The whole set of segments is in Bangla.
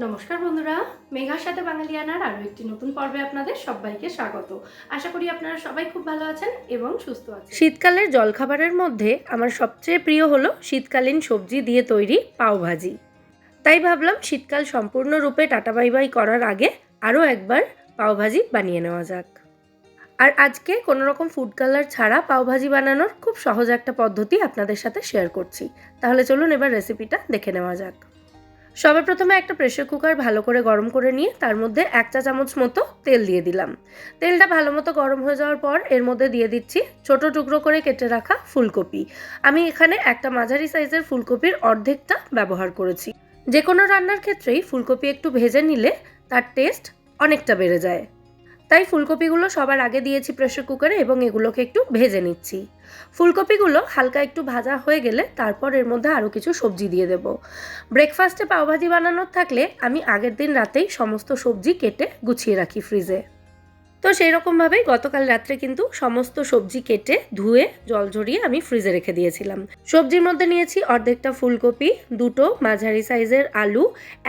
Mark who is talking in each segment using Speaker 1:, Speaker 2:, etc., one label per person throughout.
Speaker 1: নমস্কার বন্ধুরা, মেঘার সাথে বাঙালিয়ানার আরও একটি নতুন পর্বে আপনাদের সবাইকে স্বাগত। আশা করি আপনারা সবাই খুব ভালো আছেন এবং সুস্থ আছেন। শীতকালের জলখাবারের মধ্যে আমার সবচেয়ে প্রিয় হলো শীতকালীন সবজি দিয়ে তৈরি পাওভাজি তাই ভাবলাম শীতকাল সম্পূর্ণরূপে টাটা বাই বাই করার আগে আরও একবার পাওভাজি বানিয়ে নেওয়া যাক। আর আজকে কোনো রকম ফুড কালার ছাড়া পাওভাজি বানানোর খুব সহজ একটা পদ্ধতি আপনাদের সাথে শেয়ার করছি। তাহলে চলুন এবার রেসিপিটা দেখে নেওয়া যাক। সবার প্রথমে একটা প্রেশার কুকার ভালো করে গরম করে নিয়ে তার মধ্যে এক চা চামচ মতো তেল দিয়ে দিলাম। তেলটা ভালো মতো গরম হয়ে যাওয়ার পর এর মধ্যে দিয়ে দিচ্ছি ছোট টুকরো করে কেটে রাখা ফুলকপি। আমি এখানে একটা মাঝারি সাইজের ফুলকপির অর্ধেকটা ব্যবহার করেছি। যে কোনো রান্নার ক্ষেত্রেই ফুলকপি একটু ভেজে নিলে তার টেস্ট অনেকটা বেড়ে যায়। তাই ফুলকপিগুলো সবার আগে দিয়েছি প্রেশার কুকারে এবং এগুলোকে একটু ভেজে নিচ্ছি। ফুলকপিগুলো হালকা একটু ভাজা হয়ে গেলে তারপর এর মধ্যে আরও কিছু সবজি দিয়ে দেব। ব্রেকফাস্টে পাওভাজি বানানোর থাকলে আমি আগের দিন রাতেই সমস্ত সবজি কেটে গুছিয়ে রাখি ফ্রিজে তো সেই রকমভাবেই গতকাল রাত্রে কিন্তু সমস্ত সবজি কেটে ধুয়ে জল ঝরিয়ে আমি ফ্রিজে রেখে দিয়েছিলাম। সবজির মধ্যে নিয়েছি অর্ধেকটা ফুলকপি, দুটো মাঝারি সাইজের আলু,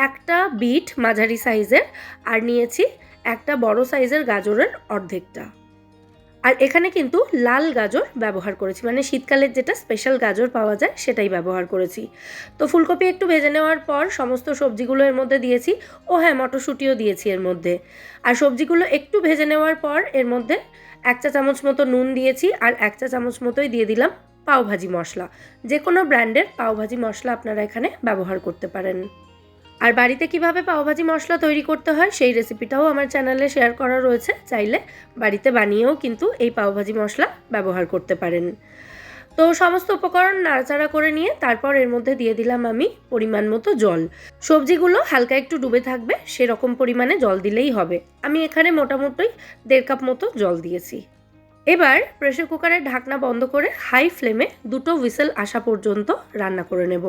Speaker 1: একটা বিট মাঝারি সাইজের আর নিয়েছি একটা বড় সাইজের গাজরের অর্ধেকটা। আর এখানে কিন্তু লাল গাজর ব্যবহার করেছি মানে শীতকালের যেটা স্পেশাল গাজর পাওয়া যায় সেটাই ব্যবহার করেছি। তো ফুলকপি একটু ভেজে নেওয়ার পর সমস্ত সবজিগুলো এর মধ্যে দিয়েছি, ও হ্যাঁ মটরশুঁটিও দিয়েছি এর মধ্যে। আর সবজিগুলো একটু ভেজে নেওয়ার পর এর মধ্যে এক চা চামচ মতো নুন দিয়েছি আর এক চা চামচ মতোই দিয়ে দিলাম পাওভাজি মশলা। যে কোনো ব্র্যান্ডের পাওভাজি মশলা আপনারা এখানে ব্যবহার করতে পারেন। আর বাড়িতে কীভাবে পাওভাজি মশলা তৈরি করতে হয় সেই রেসিপিটাও আমার চ্যানেলে শেয়ার করা রয়েছে। চাইলে বাড়িতে বানিয়েও কিন্তু এই পাওভাজি মশলা ব্যবহার করতে পারেন। তো সমস্ত উপকরণ নাড়াচাড়া করে নিয়ে তারপর এর মধ্যে দিয়ে দিলাম আমি পরিমাণ মতো জল। সবজিগুলো হালকা একটু ডুবে থাকবে, সেরকম পরিমাণে জল দিলেই হবে। আমি এখানে মোটামুটি দেড় কাপ মতো জল দিয়েছি। এবার প্রেশার কুকারের ঢাকনা বন্ধ করে হাই ফ্লেমে দুটো হুইসেল আসা পর্যন্ত রান্না করে নেব।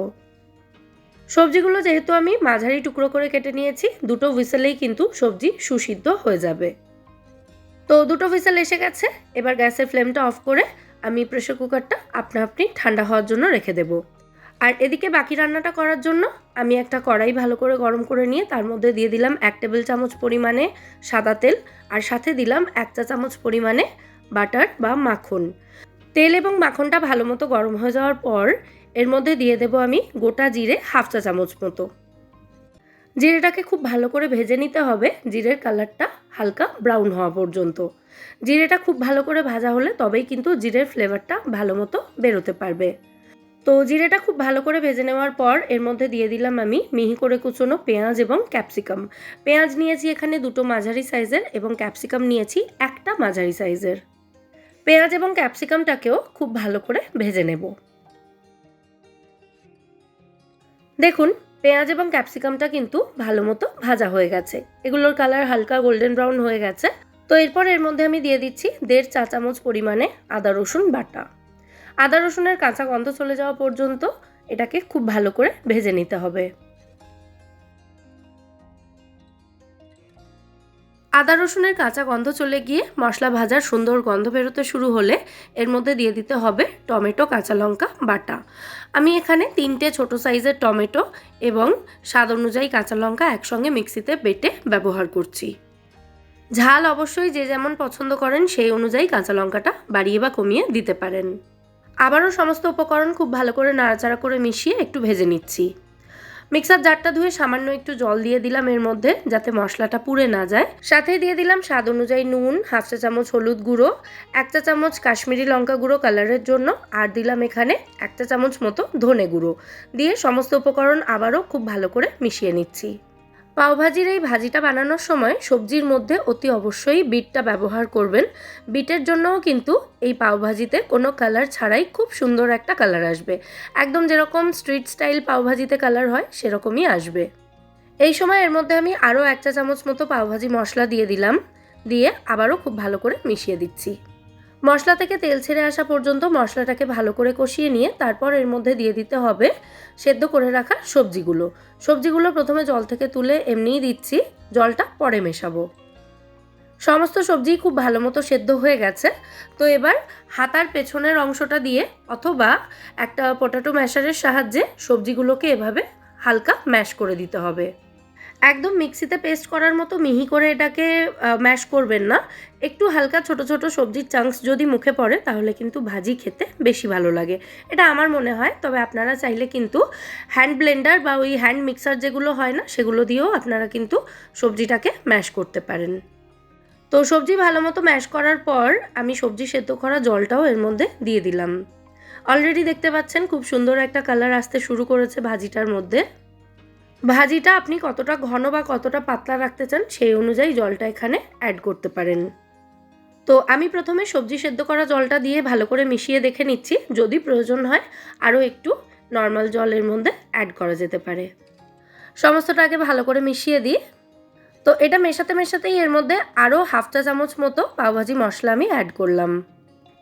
Speaker 1: সবজিগুলো যেহেতু আমি মাঝারি টুকরো করে কেটে নিয়েছি, দুটো হুইসেলেই কিন্তু সবজি সুসিদ্ধ হয়ে যাবে। তো দুটো হুইসেল এসে গেছে, এবার গ্যাসের ফ্লেমটা অফ করে আমি প্রেশার কুকারটা আপনা আপনি ঠান্ডা হওয়ার জন্য রেখে দেব। আর এদিকে বাকি রান্নাটা করার জন্য আমি একটা কড়াই ভালো করে গরম করে নিয়ে তার মধ্যে দিয়ে দিলাম এক টেবিল চামচ পরিমাণে সাদা তেল আর সাথে দিলাম এক চা চামচ পরিমাণে বাটার বা মাখন। তেল এবং মাখনটা ভালো মতো গরম হয়ে যাওয়ার পর এর মধ্যে দিয়ে দেব আমি গোটা জিরে হাফ চা চামচ মতো। জিরেটাকে খুব ভালো করে ভেজে নিতে হবে, জিরের কালারটা হালকা ব্রাউন হওয়া পর্যন্ত। জিরেটা খুব ভালো করে ভাজা হলে তবেই কিন্তু জিরের ফ্লেভারটা ভালো মতো বেরোতে পারবে। তো জিরেটা খুব ভালো করে ভেজে নেওয়ার পর এর মধ্যে দিয়ে দিলাম আমি মিহি করে কুচোনো পেঁয়াজ এবং ক্যাপসিকাম। পেঁয়াজ নিয়েছি এখানে দুটো মাঝারি সাইজের এবং ক্যাপসিকাম নিয়েছি একটা মাঝারি সাইজের। পেঁয়াজ এবং ক্যাপসিকামটাকেও খুব ভালো করে ভেজে নেব। দেখুন, পেঁয়াজ এবং ক্যাপসিকামটা কিন্তু ভালো মতো ভাজা হয়ে গেছে। এগুলোর কালার হালকা গোল্ডেন ব্রাউন হয়ে গেছে। তো এরপর এর মধ্যে আমি দিয়ে দিচ্ছি দেড় চা চামচ পরিমাণে আদা, রসুন বাটা। আদা, রসুনের কাঁচা গন্ধ চলে যাওয়া পর্যন্ত এটাকে খুব ভালো করে ভেজে নিতে হবে। আদা রসুনের কাঁচা গন্ধ চলে গিয়ে মশলা ভাজার সুন্দর গন্ধ বেরোতে শুরু হলে এর মধ্যে দিয়ে দিতে হবে টমেটো, কাঁচা লঙ্কা, বাটা। আমি এখানে তিনটে ছোট সাইজের টমেটো এবং স্বাদ অনুযায়ী কাঁচা লঙ্কা একসঙ্গে মিক্সিতে বেটে ব্যবহার করছি। ঝাল অবশ্যই যে যেমন পছন্দ করেন সেই অনুযায়ী কাঁচা লঙ্কাটা বাড়িয়ে বা কমিয়ে দিতে পারেন। আবারও সমস্ত উপকরণ খুব ভালো করে নাড়াচাড়া করে মিশিয়ে একটু ভেজে নিচ্ছি। মিক্সার জারটা ধুয়ে সামান্য একটু জল দিয়ে দিলাম এর মধ্যে, যাতে মশলাটা পুড়ে না যায়। সাথে দিয়ে দিলাম স্বাদ অনুযায়ী নুন, হাফ চা চামচ হলুদ গুঁড়ো, এক চা চামচ কাশ্মীরি লঙ্কা গুঁড়ো কালারের জন্য, আর দিলাম এখানে এক চা চামচ মতো ধনে গুঁড়ো। দিয়ে সমস্ত উপকরণ আবারও খুব ভালো করে মিশিয়ে নিচ্ছি। পাওভাজির এই ভাজিটা বানানোর সময় সবজির মধ্যে অতি অবশ্যই বিটটা ব্যবহার করবেন। বিটের জন্যও কিন্তু এই পাওভাজিতে কোনো কালার ছাড়াই খুব সুন্দর একটা কালার আসবে। একদম যেরকম স্ট্রিট স্টাইল পাওভাজিতে কালার হয়, সেরকমই আসবে। এই সময় এর মধ্যে আমি আরও এক চা চামচ মতো পাওভাজি মশলা দিয়ে দিলাম। দিয়ে আবারও খুব ভালো করে মিশিয়ে দিচ্ছি। মশলা থেকে তেল ছেড়ে আসা পর্যন্ত মশলাটাকে ভালো করে কষিয়ে নিয়ে তারপর এর মধ্যে দিয়ে দিতে হবে সেদ্ধ করে রাখা সবজিগুলো। সবজিগুলো প্রথমে জল থেকে তুলে এমনিই দিচ্ছি, জলটা পরে মেশাবো। সমস্ত সবজি খুব ভালো মতো সেদ্ধ হয়ে গেছে। তো এবার হাতার পেছনের অংশটা দিয়ে অথবা একটা পটাটো ম্যাশারের সাহায্যে সবজিগুলোকে এভাবে হালকা ম্যাশ করে দিতে হবে। একদম মিক্সিতে পেস্ট করার মতো মিহি করে এটাকে ম্যাশ করবেন না। একটু হালকা ছোট ছোট সবজির চাংস যদি মুখে পড়ে, তাহলে কিন্তু ভাজি খেতে বেশি ভালো লাগে। এটা আমার মনে হয়, তবে আপনারা চাইলে কিন্তু হ্যান্ড ব্লেন্ডার বা ওই হ্যান্ড মিক্সার যেগুলো হয় না, সেগুলো দিয়েও আপনারা কিন্তু সবজিটাকে ম্যাশ করতে পারেন। তো সবজি ভালো মতো ম্যাশ করার পর আমি সবজি সেদ্ধ করা জলটাও এর মধ্যে দিয়ে দিলাম। অলরেডি দেখতে পাচ্ছেন, খুব সুন্দর একটা কালার আসতে শুরু করেছে ভাজিটার মধ্যে। ভাজিটা আপনি কতটা ঘন বা কতটা পাতলা রাখতে চান সেই অনুযায়ী জলটা এখানে অ্যাড করতে পারেন। তো আমি প্রথমে সবজি সেদ্ধ করা জলটা দিয়ে ভালো করে মিশিয়ে দেখে নিচ্ছি। যদি প্রয়োজন হয়, আরও একটু নর্মাল জলের মধ্যে অ্যাড করা যেতে পারে। সমস্তটা আগে ভালো করে মিশিয়ে দিই। তো এটা মেশাতে মেশাতেই এর মধ্যে আরও হাফ চা চামচ মতো পাওভাজি মশলা আমি অ্যাড করলাম।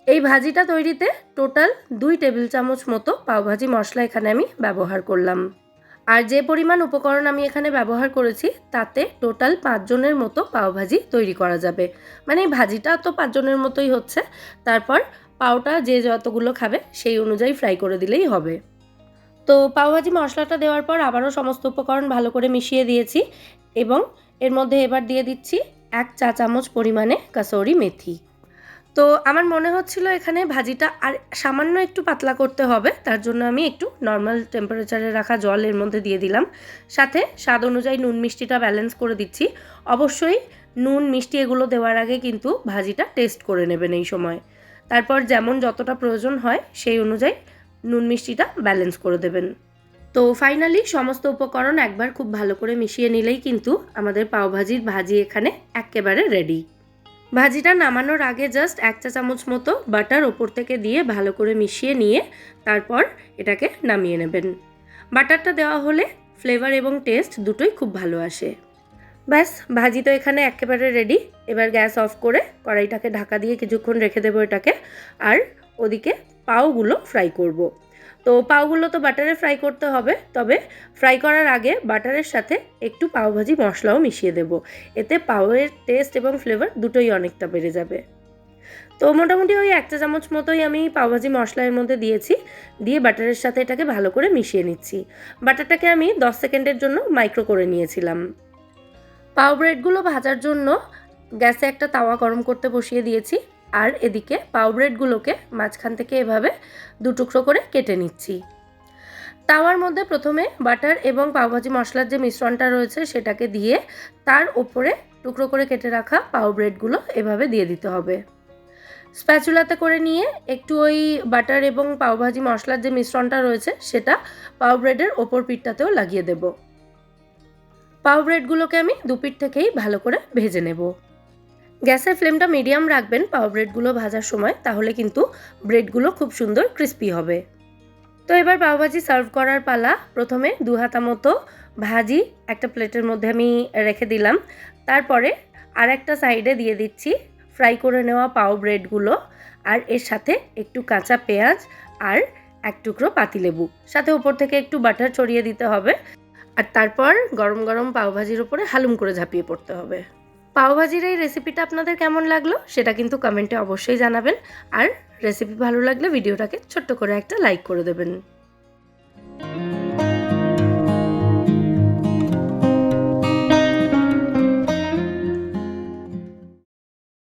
Speaker 1: এই ভাজিটা তৈরিতে টোটাল দুই টেবিল চামচ মতো পাওভাজি মশলা এখানে আমি ব্যবহার করলাম। আর যে পরিমাণ উপকরণ আমি এখানে ব্যবহার করেছি, তাতে টোটাল পাঁচজনের মতো পাওভাজি তৈরি করা যাবে। মানে ভাজিটা তো পাঁচজনের মতোই হচ্ছে। তারপর পাওটা যে যতগুলো খাবে, সেই অনুযায়ী ফ্রাই করে দিলেই হবে। তো পাওভাজি মশলাটা দেওয়ার পর আবারও সমস্ত উপকরণ ভালো করে মিশিয়ে দিয়েছি এবং এর মধ্যে এবার দিয়ে দিচ্ছি এক চা চামচ পরিমাণে কাসৌরি মেথি। তো আমার মনে হচ্ছিল এখানে ভাজিটা আর সামান্য একটু পাতলা করতে হবে, তার জন্য আমি একটু নর্মাল টেম্পারেচারে রাখা জল এর মধ্যে দিয়ে দিলাম। সাথে স্বাদ অনুযায়ী নুন মিষ্টিটা ব্যালেন্স করে দিচ্ছি। অবশ্যই নুন মিষ্টি এগুলো দেওয়ার আগে কিন্তু ভাজিটা টেস্ট করে নেবেন এই সময়। তারপর যেমন যতটা প্রয়োজন হয় সেই অনুযায়ী নুন মিষ্টিটা ব্যালেন্স করে দেবেন। তো ফাইনালি সমস্ত উপকরণ একবার খুব ভালো করে মিশিয়ে নিলেই কিন্তু আমাদের পাওভাজির ভাজি এখানে একেবারে রেডি ভাজিটা নামানোর আগে জাস্ট এক চা চামচ মতো বাটার ওপর থেকে দিয়ে ভালো করে মিশিয়ে নিয়ে তারপর এটাকে নামিয়ে নেবেন। বাটারটা দেওয়া হলে ফ্লেভার এবং টেস্ট দুটোই খুব ভালো আসে। ব্যাস, ভাজি তো এখানে একেবারে রেডি এবার গ্যাস অফ করে কড়াইটাকে ঢাকা দিয়ে কিছুক্ষণ রেখে দেবো এটাকে। আর ওদিকে পাওগুলো ফ্রাই করব। তো পাওগুলো তো বাটারে ফ্রাই করতে হবে, তবে ফ্রাই করার আগে বাটারের সাথে একটু পাওভাজি মশলাও মিশিয়ে দেব। এতে পাওয়ের টেস্ট এবং ফ্লেভার দুটোই অনেকটা বেড়ে যাবে। তো মোটামুটি ওই এক চা চামচ মতোই আমি পাওভাজি মশলা এর মধ্যে দিয়েছি, দিয়ে বাটারের সাথে এটাকে ভালো করে মিশিয়ে নিচ্ছি। বাটারটাকে আমি দশ সেকেন্ডের জন্য মাইক্রো করে নিয়েছিলাম। পাও ব্রেডগুলো ভাজার জন্য গ্যাসে একটা তাওয়া গরম করতে বসিয়ে দিয়েছি। আর এদিকে পাও ব্রেডগুলোকে মাঝখান থেকে এভাবে দু টুকরো করে কেটে নিচ্ছি। তাওয়ার মধ্যে প্রথমে বাটার এবং পাওভাজি মশলার যে মিশ্রণটা রয়েছে সেটাকে দিয়ে তার ওপরে টুকরো করে কেটে রাখা পাও ব্রেডগুলো এভাবে দিয়ে দিতে হবে। স্প্যাচুলাতে করে নিয়ে একটু ওই বাটার এবং পাওভাজি মশলার যে মিশ্রণটা রয়েছে সেটা পাও ব্রেডের ওপর পিঠটাতেও লাগিয়ে দেব। পাও ব্রেডগুলোকে আমি দুপিঠ থেকেই ভালো করে ভেজে নেব। গ্যাসের ফ্লেমটা মিডিয়াম রাখবেন পাও ব্রেডগুলো ভাজার সময়, তাহলে কিন্তু ব্রেডগুলো খুব সুন্দর ক্রিস্পি হবে। তো এবার পাওভাজি সার্ভ করার পালা। প্রথমে দু হাতা মতো ভাজি একটা প্লেটের মধ্যে আমি রেখে দিলাম। তারপরে আর একটা সাইডে দিয়ে দিচ্ছি ফ্রাই করে নেওয়া পাও ব্রেডগুলো আর এর সাথে একটু কাঁচা পেঁয়াজ আর এক টুকরো পাতিলেবু। সাথে উপর থেকে একটু বাটার ছড়িয়ে দিতে হবে। আর তারপর গরম গরম পাওভাজির উপরে হালুম করে ঝাঁপিয়ে পড়তে হবে। পাওভাজির এই রেসিপিটা আপনাদের কেমন লাগল সেটা কিন্তু কমেন্টে অবশ্যই জানাবেন। আর রেসিপি ভালো লাগলে ভিডিওটাকে ছোট্ট করে একটা লাইক করে দেবেন।